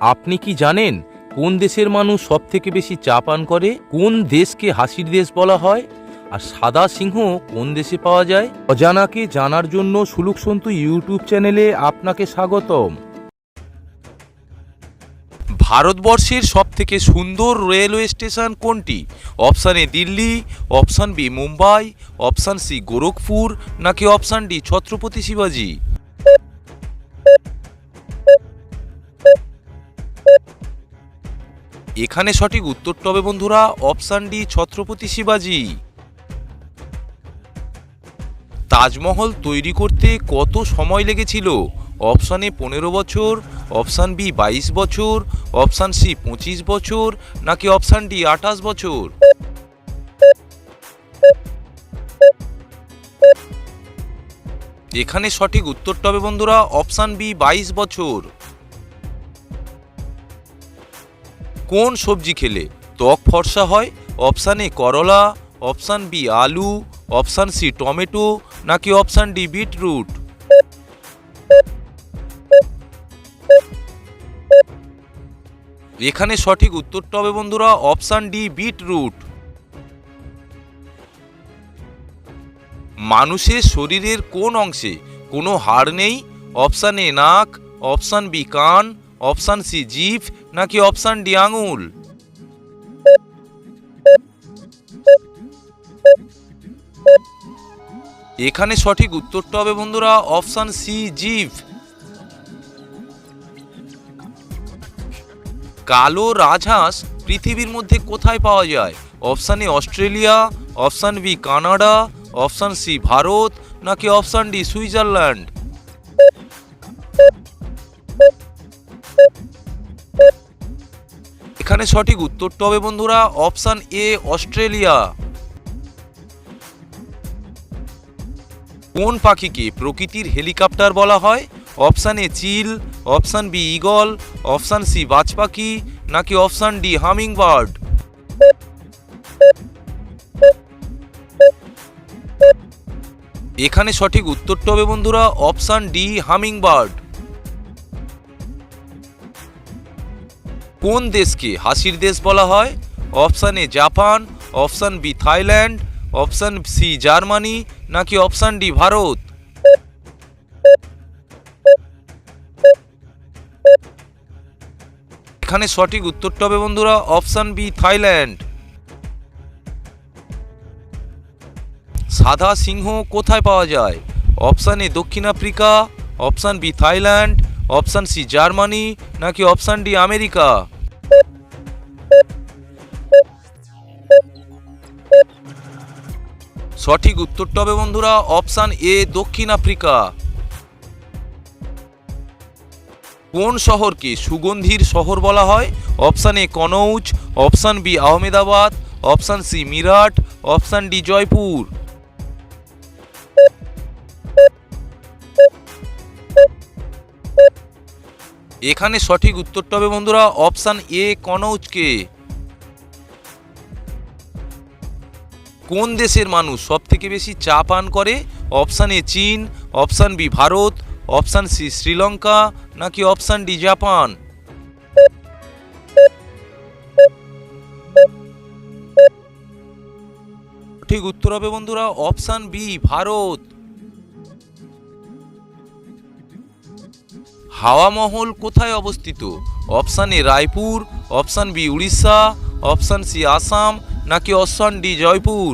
আপনি কি জানেন কোন দেশের মানুষ সব থেকে বেশি চা পান করে? কোন দেশকে হাসির দেশ বলা হয়? আর সাদা সিংহ কোন দেশে পাওয়া যায়? অজানাকে জানার জন্য সুলুক সন্তু ইউটিউব চ্যানেলে আপনাকে স্বাগতম। ভারতবর্ষের সব থেকে সুন্দর রেলওয়ে স্টেশন কোনটি? Option A Delhi, option B Mumbai, option C Gorakhpur, নাকি অপশান ডি ছত্রপতি শিবাজি? এখানে সঠিক উত্তরটা হবে বন্ধুরা অপশান ডি ছত্রপতি শিবাজি। তাজমহল তৈরি করতে কত সময় লেগেছিল? অপশান এ পনেরো বছর, অপশান বি বাইশ বছর, অপশান সি পঁচিশ বছর, নাকি অপশান ডি আঠাশ বছর? এখানে সঠিক উত্তরটা হবে বন্ধুরা অপশান বি বাইশ বছর। কোন সবজি খেলে? ত্বক ফর্সা হয়? অপশান এ করলা, অপশান বি আলু, অপশান সি টমেটো, নাকি অপশান ডি বিটরুট? এখানে সঠিক উত্তরটা হবে বন্ধুরা, অপশান ডি বিটরুট। মানুষের শরীরের কোন অংশে কোনো হাড় নেই? অপশান এ নাক, অপশান বি কান, অপশান সি জিভ নাকি অপশান ডি, আঙুল? এখানে সঠিক উত্তরটা হবে বন্ধুরা, অপশান সি জিভ কালো রাজহাঁস পৃথিবীর মধ্যে কোথায় পাওয়া যায়? Option A, Australia, option B, Canada, option C, Bharat, নাকি অপশান ডি, সুইজারল্যান্ড? এখানে সঠিক উত্তরটা হবে বন্ধুরা, অপশান এ, অস্ট্রেলিয়া। কোন পাখিকে প্রকৃতির হেলিকপ্টার বলা হয়? Option A, chill, option B, eagle, option C বাজ পাখি নাকি অপশান ডি হামিং বার্ড এখানে সঠিক উত্তরটা হবে বন্ধুরা, অপশান ডি হামিং বার্ড কোন দেশকে হাসির দেশ বলা হয়? Option A Japan, option B Thailand, option C Germany, নাকি অপশান ডি ভারত? এখানে সঠিক উত্তরটা হবে বন্ধুরা, অপশান বি থাইল্যান্ড। সাদা সিংহ কোথায় পাওয়া যায়? অপশান এ দক্ষিণ Africa, option B Thailand, option C Germany, নাকি অপশান ডি আমেরিকা? সঠিক উত্তরটা হবে বন্ধুরা, অপশান এ, দক্ষিণ আফ্রিকা। কোন শহরকে সুগন্ধির শহর বলা হয়? Option A, Kannauj, option B, Ahmedabad, option C, Meerut, option D, Jaipur. এখানে সঠিক উত্তরটা হবে বন্ধুরা, অপশান এ, কনৌজকে। কোন দেশের মানুষ সব থেকে বেশি চা পান করে? অপশান এ চীন, option B Bharat, option C Sri Lanka, নাকি অপশান ডি জাপান? ঠিক উত্তর হবে বন্ধুরা, অপশান বি ভারত। হাওয়া মহল কোথায় অবস্থিত? Option A Raipur, option B Orissa, option C Assam নাকি অপশান ডি জয়পুর?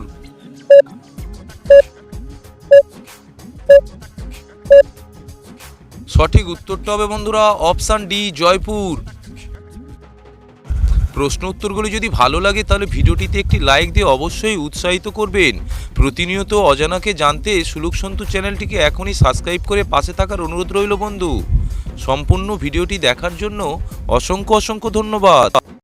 সঠিক উত্তরটা হবে বন্ধুরা অপশান ডি, জয়পুর। প্রশ্ন উত্তরগুলি যদি ভালো লাগে তাহলে ভিডিওটিতে একটি লাইক দিয়ে অবশ্যই উৎসাহিত করবেন। প্রতিনিয়ত অজানাকে জানতে সুলুক সন্তু চ্যানেলটিকে এখনই সাবস্ক্রাইব করে পাশে থাকার অনুরোধ রইল বন্ধু। সম্পূর্ণ ভিডিওটি দেখার জন্য অসংখ্য অসংখ্য ধন্যবাদ।